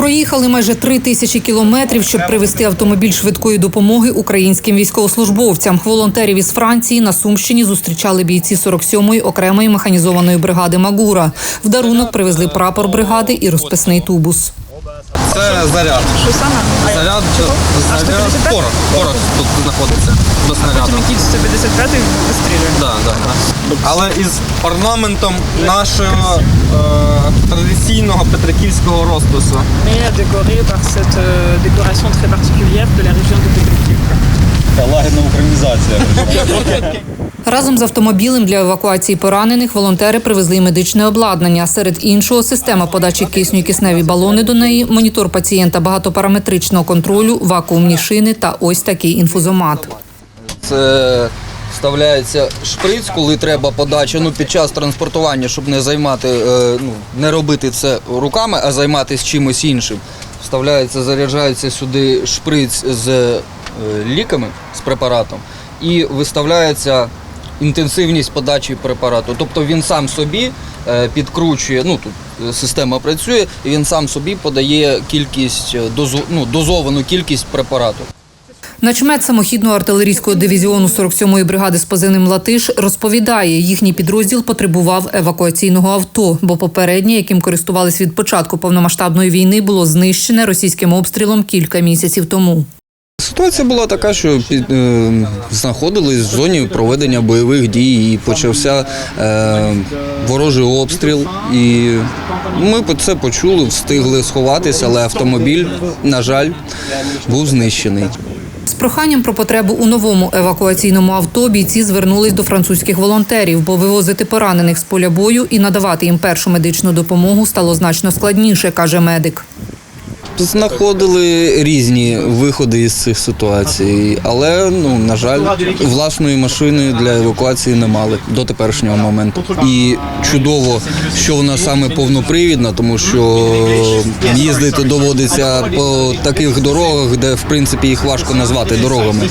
Проїхали майже три тисячі кілометрів, щоб привезти автомобіль швидкої допомоги українським військовослужбовцям. Волонтерів із Франції на Сумщині зустрічали бійці 47-ї окремої механізованої бригади Магура. В дарунок привезли прапор бригади і розписний тубус. Це заряд. Що саме? Заряд, А заряд 155? порох. Порох тут знаходиться до снаряду. Потім якийсь 155 вистрілює. Да, да, да. Але із орнаментом нашого е, традиційного петриківського розпису. Mais décoré par cette euh, décoration très particulière de la région de Petrikivka. Лагідна українізація. Разом з автомобілем для евакуації поранених волонтери привезли медичне обладнання. Серед іншого система подачі кисню і кисневі балони до неї, монітор пацієнта багатопараметричного контролю, вакуумні шини та ось такий інфузомат. Це вставляється шприц, коли треба подача. Ну під час транспортування, щоб не займати, е, ну не робити це руками, а займатися чимось іншим. Вставляється, заряджається сюди шприц з е, ліками, з препаратом, і виставляється інтенсивність подачі препарату. Тобто він сам собі е, підкручує, ну тут е, система працює, і він сам собі подає кількість е, дозу, ну, дозовану кількість препарату. Начмет самохідного артилерійського дивізіону 47-ї бригади з позивним Латиш розповідає, їхній підрозділ потребував евакуаційного авто, бо попереднє, яким користувались від початку повномасштабної війни, було знищене російським обстрілом кілька місяців тому. Ситуація була така, що під, е, знаходились в зоні проведення бойових дій і почався е, ворожий обстріл. І ми це почули, встигли сховатися, але автомобіль, на жаль, був знищений. З проханням про потребу у новому евакуаційному авто бійці звернулись до французьких волонтерів, бо вивозити поранених з поля бою і надавати їм першу медичну допомогу стало значно складніше, каже медик. Знаходили різні виходи із цих ситуацій, але ну на жаль, власної машини для евакуації не мали до теперішнього моменту. І чудово, що вона саме повнопривідна, тому що їздити доводиться по таких дорогах, де в принципі їх важко назвати дорогами.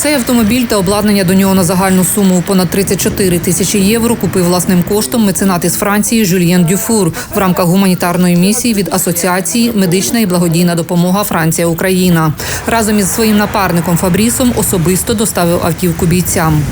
Цей автомобіль та обладнання до нього на загальну суму у понад 34 тисячі євро купив власним коштом меценат із Франції Жюльєн Дюфур в рамках гуманітарної місії від асоціації Медична і благодійна допомога Франція Україна. Разом із своїм напарником Фабрісом особисто доставив автівку бійцям.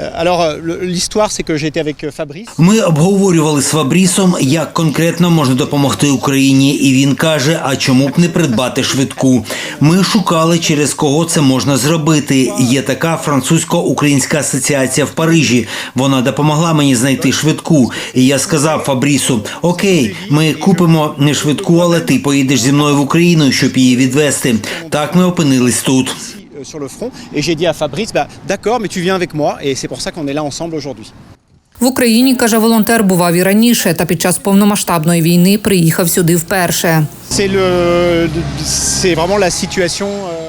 Euh, Alors, euh, l'histoire, c'est que euh. Ми обговорювали з Фабрісом, як конкретно можна допомогти Україні, і він каже: а чому б не придбати швидку? Ми шукали, через кого це можна зробити. Є така французько-українська асоціація в Парижі. Вона допомогла мені знайти швидку. І я сказав Фабрісу: Окей, ми купимо не швидку, але ти поїдеш зі мною в Україну, щоб її відвести. Так ми опинились тут. Euh, sur le front et j'ai dit à Fabrice bah, d'accord mais tu viens avec moi et c'est pour ça qu'on est là ensemble aujourd'hui. В Україні, каже волонтер, бував і раніше, та під час повномасштабної війни приїхав сюди вперше. Це le vraiment la situation euh,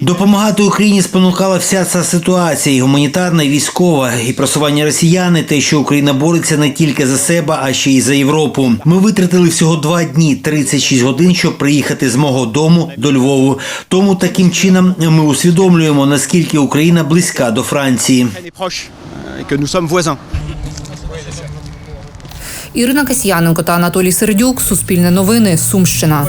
Допомагати Україні спонукала вся ця ситуація, і гуманітарна, і військова, і просування росіяни, те, що Україна бореться не тільки за себе, а ще й за Європу. Ми витратили всього два дні, 36 годин, щоб приїхати з мого дому до Львову. Тому таким чином ми усвідомлюємо, наскільки Україна близька до Франції. euh. Ірина Касьяненко та Анатолій Сердюк. Суспільне новини. Сумщина.